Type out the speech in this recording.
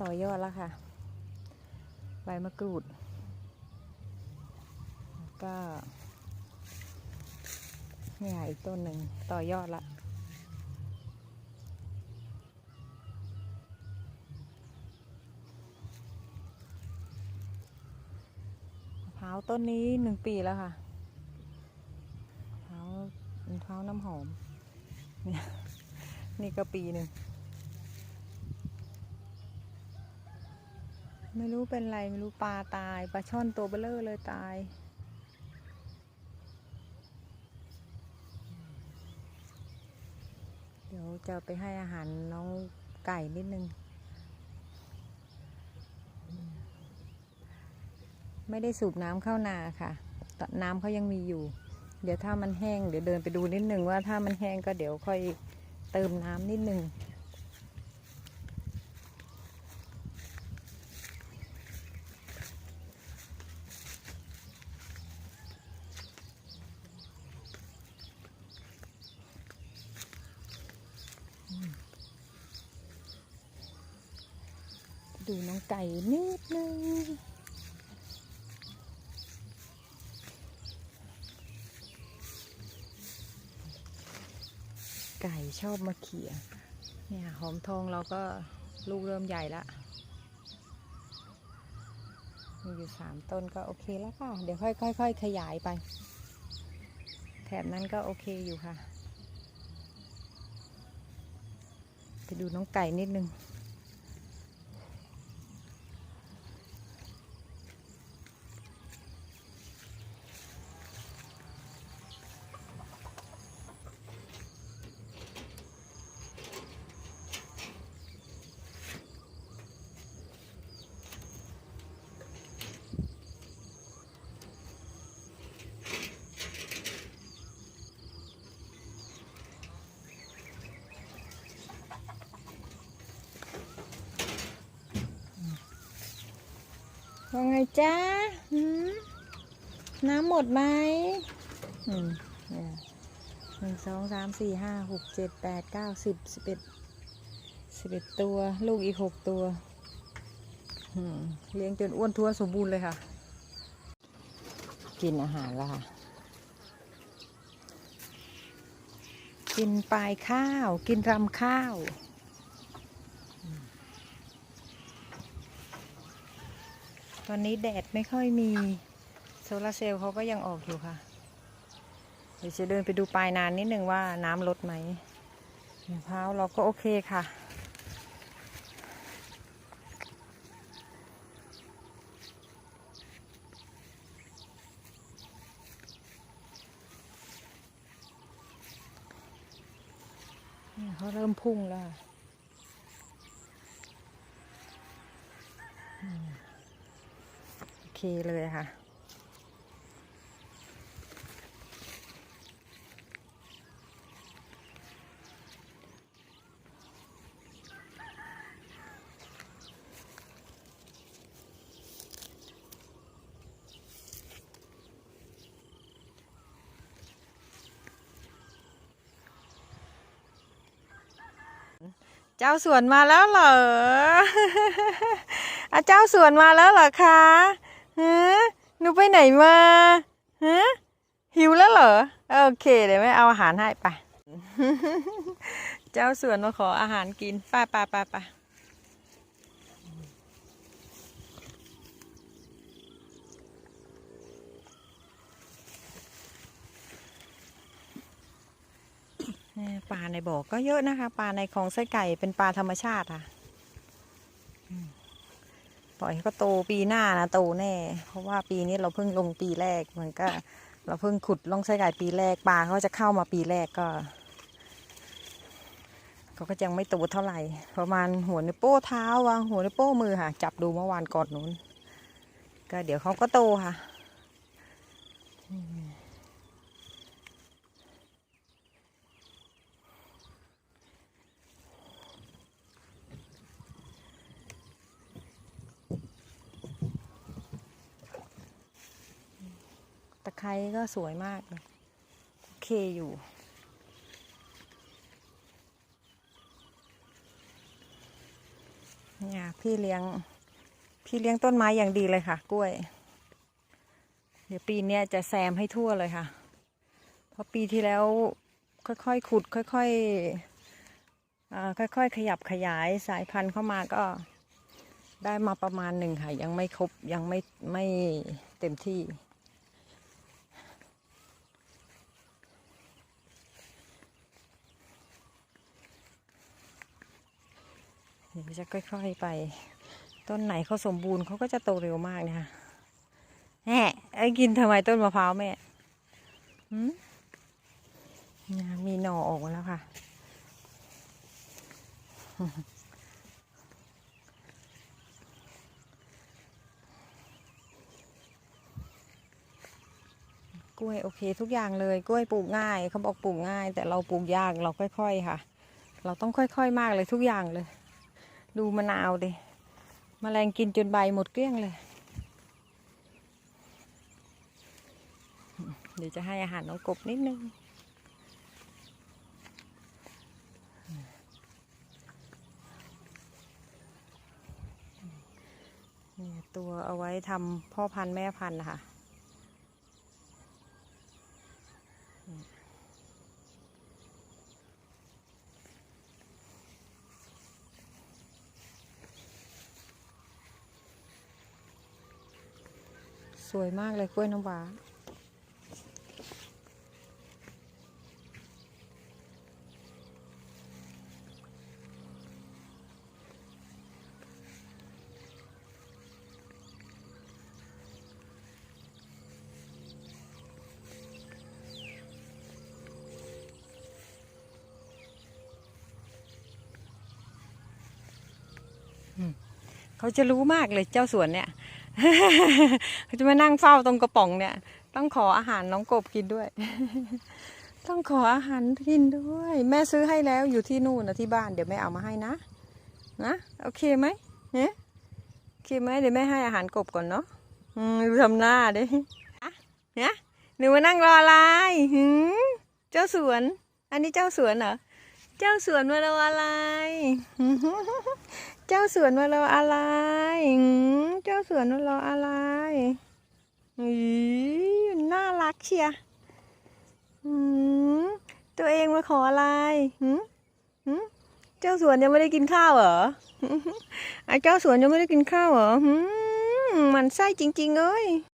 ต่อยอดแล้วค่ะ ใบมะกรูด ก็นี่ค่ะอีกต้นหนึ่งต่อยอดละมะพร้าวต้นนี้หนึ่งปีแล้วค่ะมะพร้าวมะพร้าวน้ำหอมเนี่ยนี่ก็ปีหนึ่ง ไม่รู้เป็นไร ไม่รู้ปลาตายปลาช่อนตัวเบลเลอร์เลยตาย เดี๋ยวจะไปให้อาหารน้องไก่นิดนึง ไม่ได้สูบน้ำเข้านาค่ะตน้ำเขายังมีอยู่ เดี๋ยวถ้ามันแห้งเดี๋ยวเดินไปดูนิดนึงว่าถ้ามันแห้งก็เดี๋ยวค่อยเติมน้ำนิดนึง ดูน้องไก่นิดนึงไก่ชอบมาเขี่ยเนี่ยหอมทองเราก็ลูกเริ่มใหญ่ละมีอยู่สามต้นก็โอเคแล้วค่ะ เดี๋ยวค่อยๆค่อยขยายไป แถบนั้นก็โอเคอยู่ค่ะ ไปดูน้องไก่นิดนึง ว่าไงจ้าน้ำหมดไหมหนึ่งสองสามสี่ห้าหกเจ็ดแปดเก้าสิบสิบเอ็ดสิบเอ็ดตัว ลูกอีกหกตัวเลี้ยงจนอ้วนท้วนสมบูรณ์เลยค่ะ กินอาหารแล้วค่ะ กินปลายข้าว กินรำข้าว ตอนนี้แดดไม่ค่อยมี โซลาร์เซลล์เขาก็ยังออกอยู่ค่ะ เดี๋ยวจะเดินไปดูปลายนานนิดนึงว่าน้ำลดไหมมะพร้าวเราก็โอเคค่ะเนี่ยเขาเริ่มพุ่งแล้วค่ะอืมโอ เคเลยค่ะ เจ้าสวนมาแล้วเหรอ อาเจ้าสวนมาแล้วเหรอคะ ฮะหนูไปไหนมาฮะหิวแล้วเหรอ โอเค เดี๋ยวแม่เอาอาหารให้ไป เจ้าสวนมาขออาหารกินไปไปไปไปเนี่ยปลาในบ่อก็เยอะนะคะ ปลาในคลองไส้ไก่เป็นปลาธรรมชาติค่ะ ล่อยให้ก็โตปีหน้านะโตแน่ เพราะว่าปีนี้เราเพิ่งลงปีแรกมันก็ เราเพิ่งขุดล่องไส้ไก่ปีแรกปลาเขาจะเข้ามาปีแรกก็เขาก็ยังไม่โตเท่าไหร่ ประมาณหัวในโป้เท้าวางหัวในโป้มือค่ะ จับดูเมื่อวานก่อนนู้น ก็เดี๋ยวเขาก็โตค่ะอืมตะไคร้ก็สวยมากเลยโอเคอยู่นเนี่ยพี่เลี้ยง พี่เลี้ยงต้นไม้อย่างดีเลยค่ะ กล้วย เดี๋ยวปีนี้จะแซมให้ทั่วเลยค่ะ เพราะปีที่แล้วค่อยๆขุดค่อยๆค่อยๆ ขยับขยายสายพันธุ์เข้ามาก็ได้มาประมาณหนึ่งค่ะ ยังไม่ครบยังไม่ไม่เต็มที่ เดี๋ยวจะค่อย ๆไป ต้นไหนเขาสมบูรณ์เขาก็จะโตเร็วมากนะคะแหม่ไอ้กินทำไมต้นมะพร้าวแม่หืมเนี่ยมีหน่อออกมาแล้วค่ะ กล้วยโอเคทุกอย่างเลย กล้วยปลูกง่ายเขาบอกปลูกง่าย แต่เราปลูกยากเราค่อย ๆ ค่ะ เราต้องค่อย ๆ มากเลยทุกอย่างเลย ดูมะนาวดิมแมลงกินจนใบหมดเกลี้ยงเลย เดี๋ยวจะให้อาหารน้องกบนิดนึงเนี่ยตัวเอาไว้ทำพ่อพันธุ์แม่พันธุ์นะคะ สวยมากเลยกล้วยน้ำว้าเขาจะรู้มากเลยเจ้าสวนเนี่ย เขาจะมานั่งเฝ้าตรงกระป๋องเนี่ย ต้องขออาหารน้องกบกินด้วย ต้องขออาหารกินด้วย แม่ซื้อให้แล้วอยู่ที่นู่นนะที่บ้านเดี๋ยวแม่เอามาให้นะนะโอเคไหมเนี่ยโอเคไหมเดี๋ยวแม่ให้อาหารกบก่อนเนาะอืมดูทำหน้าดิอะเนี่ยหนูมานั่งรออะไรหืมเจ้าสวน อันนี้เจ้าสวนเหรอเจ้าสวนมารออะไร เจ้าสวนมาราอะไรเจ้าสวนมาราอะไรอีน่ารักเชียหืมตัวเองมาขออะไรหืมหืมเจ้าสวนยังไม่ได้กินข้าวเหรอไอ้เจ้าสวนยังไม่ได้กินข้าวเหรอหืมมันไส้จริง ๆ เอ้ย